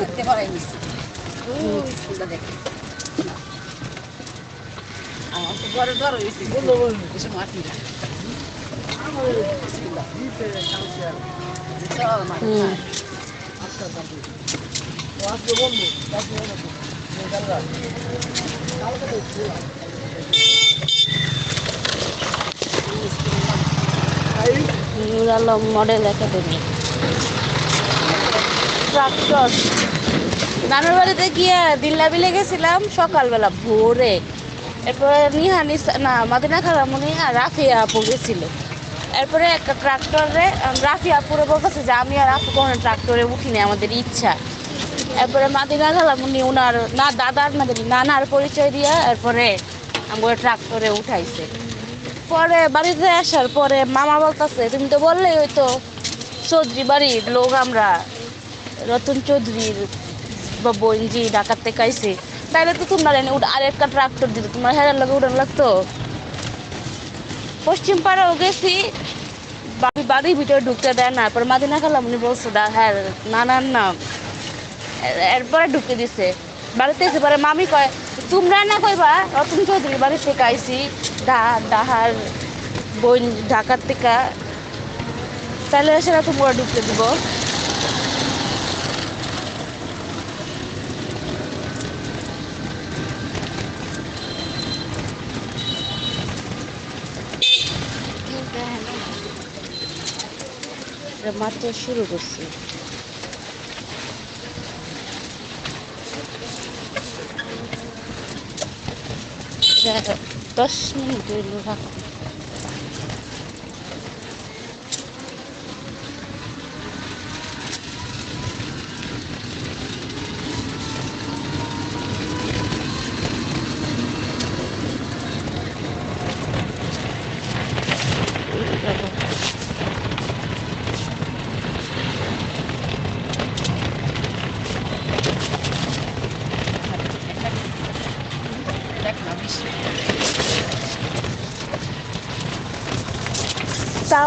দেখতে পারাইনি ওই স্কুলটা দেখে আমার তো ঘরে হয়েছে এসে মাটি চল মাটি হুম। Nur Alam model academy tractor Nanur বাড়িতে গিয়ে দিল্লা বিলে গেছিলাম সকালবেলা ভোরে। এরপরে নিহানি না, মাদিনা খালামুনি আর রাফিয়া আপু গেছিল। এরপরে একটা ট্রাক্টরে রাফিয়া আপুরে বলতেছে যে, আমি আর আপু কোনো ট্রাক্টরে উঠিনি, আমাদের ইচ্ছা। এরপরে মাদিনা খালামুনি ওনার না দাদার না জানি, নানার পরিচয় দিয়ে এরপরে আমার ট্রাক্টরে উঠাইছে। পরে বাড়িতে আসার পরে মামা বলতেছে, তুমি তো বললেই ওই তো চৌধুরী বাড়ির লোক আমরা, রতন চৌধুরীর বা বঞ্জি ডাকাত থেকে আইছে, তাইলে তো তোমরা উঠ- আর একটা ট্রাক্টর দিত তোমার হেরার লাগে উঠান লাগতো? পশ্চিম পাড়াও গেছি, বাড়ি বাড়ির ভিতরে ঢুকতে দেয় না, এরপর মাদিনা খালাম উনি বলছে হ্যাঁ নানার নাম। এরপরে ঢুকে দিছে। বাড়িতে এসে পরে মামি কয়, তোমরা না কইবা, রতন চৌধুরী বাড়ি থেকে আইসি ডাহার বই ঢাকার থেকে। তাহলে সেটা তোমরা ঢুকতে দিব। মাত্র শুরু করছি। 都是在路上。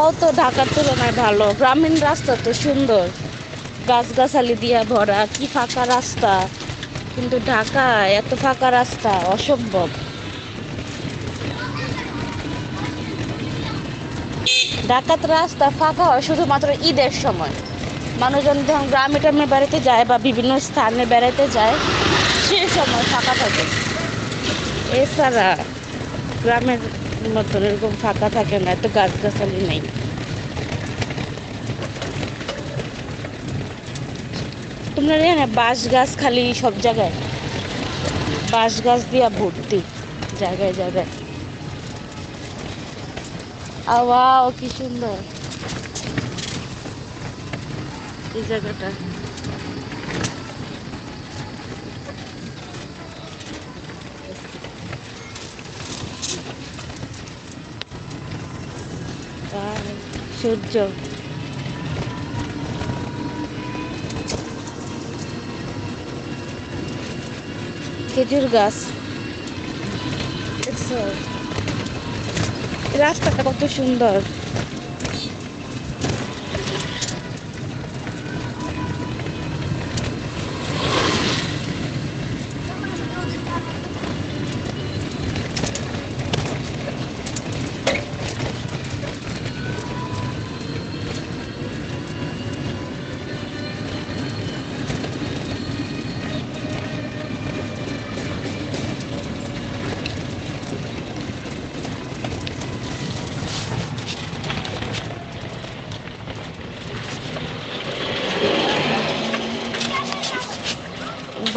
রাখো তাও তো ঢাকার তুলনায় ভালো। গ্রামীণ রাস্তা তো সুন্দর। গাছগাছালি দিয়ে ভরা, কি ফাঁকা রাস্তা। কিন্তু ঢাকা এত ফাঁকা রাস্তা, অসম্ভব। ঢাকাত রাস্তা ফাঁকা হয় শুধুমাত্র ঈদের সময়। মানুষজন যখন গ্রামে টামে বেড়াতে যায় বা বিভিন্ন স্থানে বেড়াতে যায়, সে সময় ফাঁকা থাকে। এছাড়া গ্রামের মতন এরকম ফাঁকা থাকে না, এত গাছগাছালি নেই। তোমরা জানো বাঁশ গাছ খালি সব জায়গায়? বাঁশ গাছ দিয়া ভর্তি, জায়গায় জায়গায়। আওয়াও কি সুন্দর। এই জায়গাটা আর সূর্য। খেজুর গাছ। রাস্তাটা কত সুন্দর।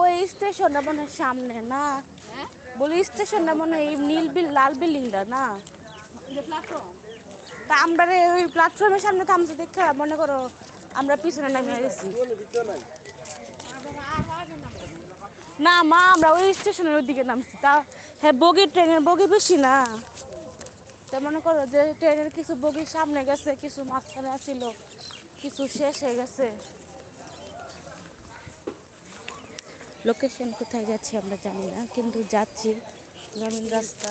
ওই স্টেশনটা মনে সামনে, না। বলি স্টেশনটা মনে হয় নীল বিল, লাল বিল্ডিংটা, না। তা আমরা ওই প্ল্যাটফর্মের সামনে থামছে, দেখে মনে করো আমরা পিছনে নামে গেছি না মা, আমরা ওই স্টেশনের ওইদিকে নামছি। তা হ্যাঁ বগি ট্রেনের, বগি বেশি না। তা মনে করো যে ট্রেনের কিছু বগি সামনে গেছে, কিছু মাঝখানে ছিল কিছু শেষ হয়ে গেছে। লোকেশন কোথায় যাচ্ছি আমরা জানি না, কিন্তু যাচ্ছি রাস্তা।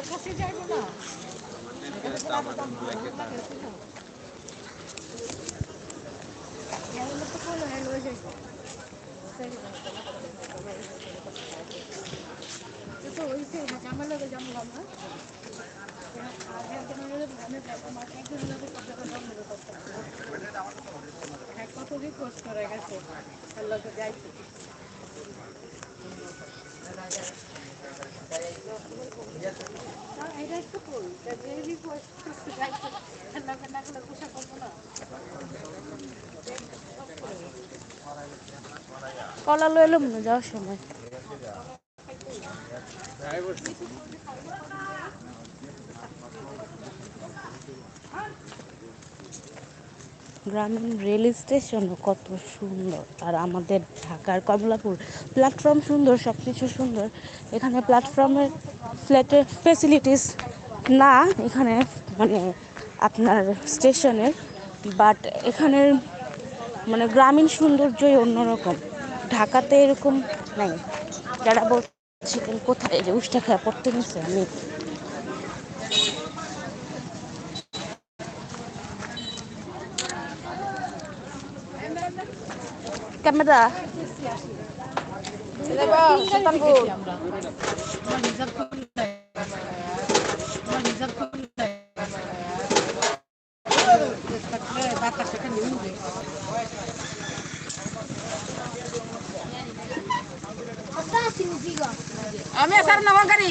সোজা বাসায় গেলে লয়ে যাবে এটা হচ্ছে সিলেট হরিশপুর স্টেশন হ্যাঁ কাছে যাইবো না কত রিকোয়েস্ট করে গেছে আল্লাহকে যাইতে এটা একটু কই যে রিকোয়েস্ট করতে যাইতে আল্লাহকে না করলে পোশাক করব না কলা লো এলো না যাওয়ার সময়। গ্রামীণ রেল স্টেশনও কত সুন্দর। আর আমাদের ঢাকার কমলাপুর প্ল্যাটফর্ম সুন্দর সব কিছু সুন্দর। এখানে প্ল্যাটফর্মের ফ্ল্যাটের ফেসিলিটিস না, এখানে মানে আপনার স্টেশনের বাট এখানের মানে গ্রামীণ সৌন্দর্যই অন্যরকম। ঢাকাতে এরকম নাই। যারা বলছিলেন কোথায় যে উষ্টা খেয়া পড়তে নিচ্ছে আমি ক্যামেরা আমরা মানিজার করলে মানিজার করলে থাকলে বাতাস এখানে উঠবে আমি স্যার নগর গাড়ি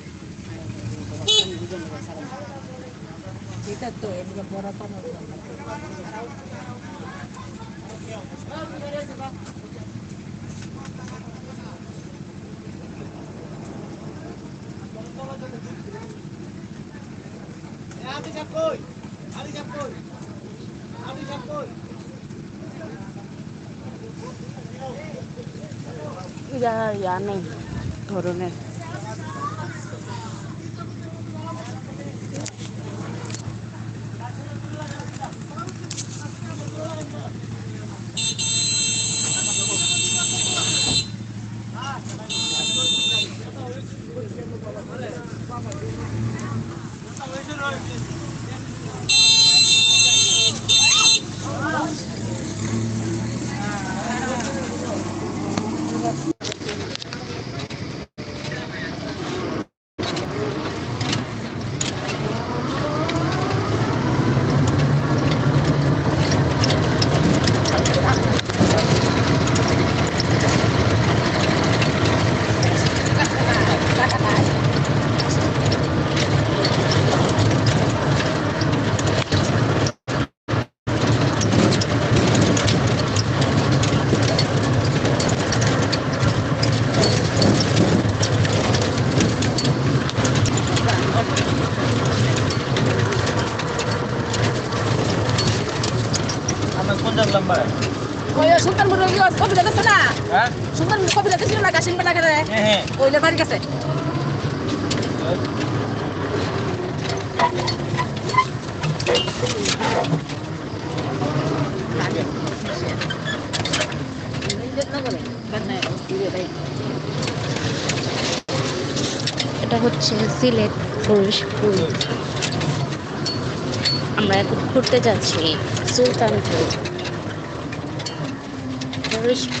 তুমি সিলেক্ট স্যার কত পাইলে লইও কাম লইও সে কেমন এটা তো এগুলো বড় পানো ইয়া ইয়া নেই ধরনের না বেলা করে হ্যাঁ হ্যাঁ। ওইলে এটা হচ্ছে সিলেট ফরিশপুর আমরা এখন ঘুরতে যাচ্ছি সুলতানপুর। ফরিশপুর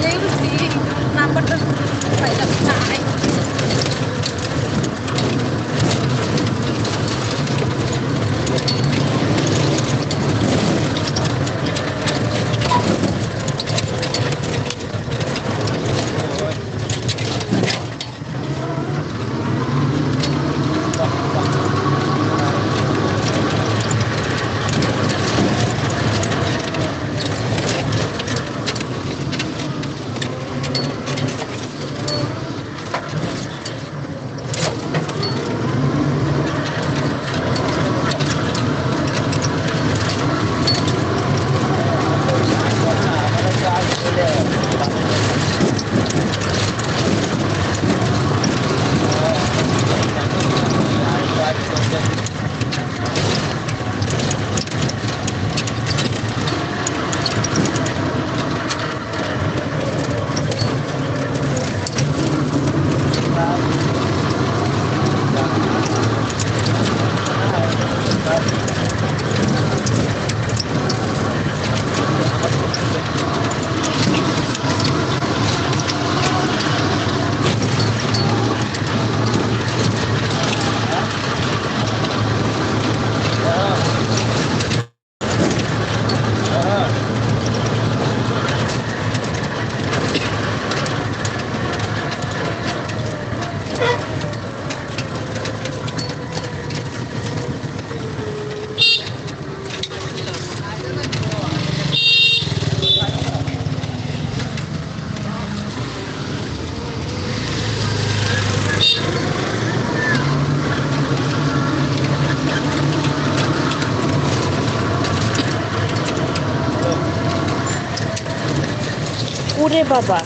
ঝাঁকুনি গেছে আমনি তুমি বাড়ি ভাই ভাই কোনো তাহা বলছে হ্যাঁ কোনো তাহা বলছে নাম্বারটা পাইলাম নাই ওরে বাবা।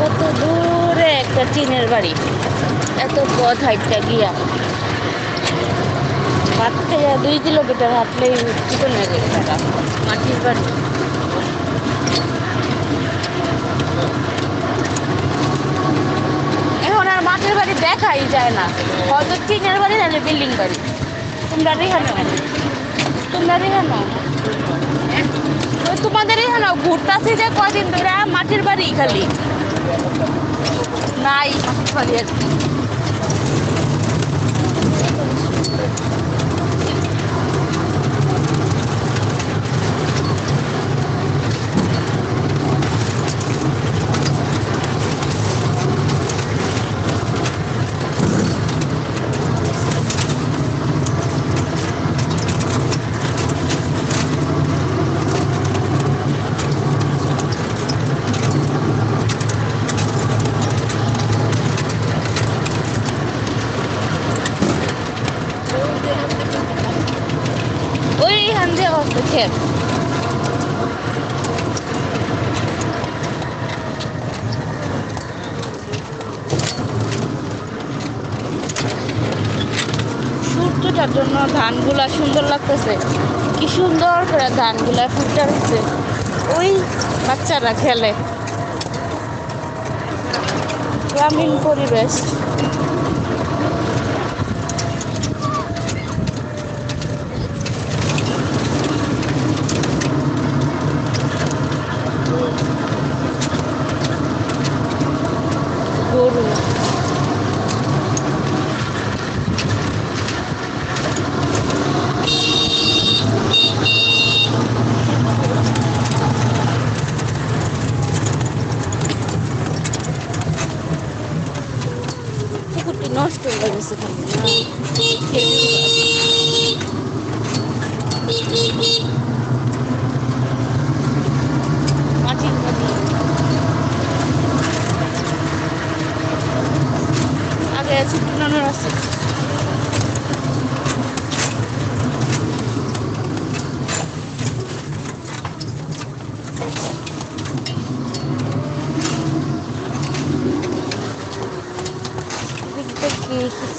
কত দূরে একটা টিনের বাড়ি। এত পথ হাইটটা গিয়া। থেকে দুই কিলোমিটার হাঁটলেই থাকা মাটির বাড়ি। এখন আর মাটির বাড়ি দেখাই যায় না। হয়তো টিনের বাড়ি নাহলে বিল্ডিং বাড়ি। তোমরা রেহানো তোমরা রেহানো তোমাদের এখানে ঘুরতেছি যে কদিন ধরে, মাটির বাড়ি খালি। নাই, মাটির বাড়ি আর কি। ওই এখান দিয়ে হচ্ছে ক্ষেত সূর্যটার জন্য ধানগুলা সুন্দর লাগতেছে। কি সুন্দর করে ধানগুলা ফুটে উঠছে। ওই বাচ্চারা খেলে। গ্রামীণ পরিবেশ। 二十四分钟了，天！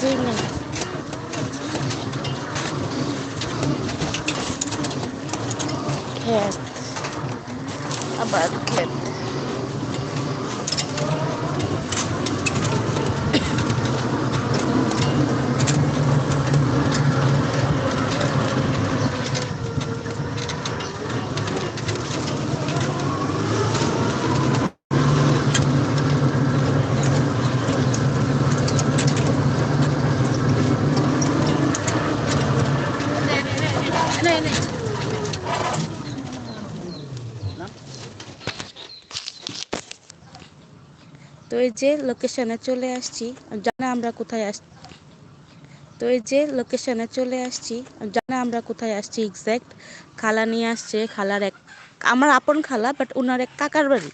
demon. Cat. About cat. তো এই যে লোকেশনে চলে আসছি জানা আমরা কোথায় আস তো এই যে লোকেশনে চলে আসছি জানা আমরা কোথায় আসছি এক্স্যাক্ট খালা নিয়ে আসছে, খালার এক আমার আপন খালা বাট ওনার এক কাকার বাড়ি।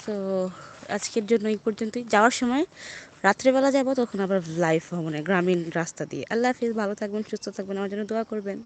সো আজকের জন্য এই পর্যন্তই। যাওয়ার সময় রাত্রেবেলা যাব, তখন আবার লাইভ মানে গ্রামীণ রাস্তা দিয়ে। আল্লাহ হাফিজ, ভালো থাকবেন, সুস্থ থাকবেন, আমার জন্য দোয়া করবেন।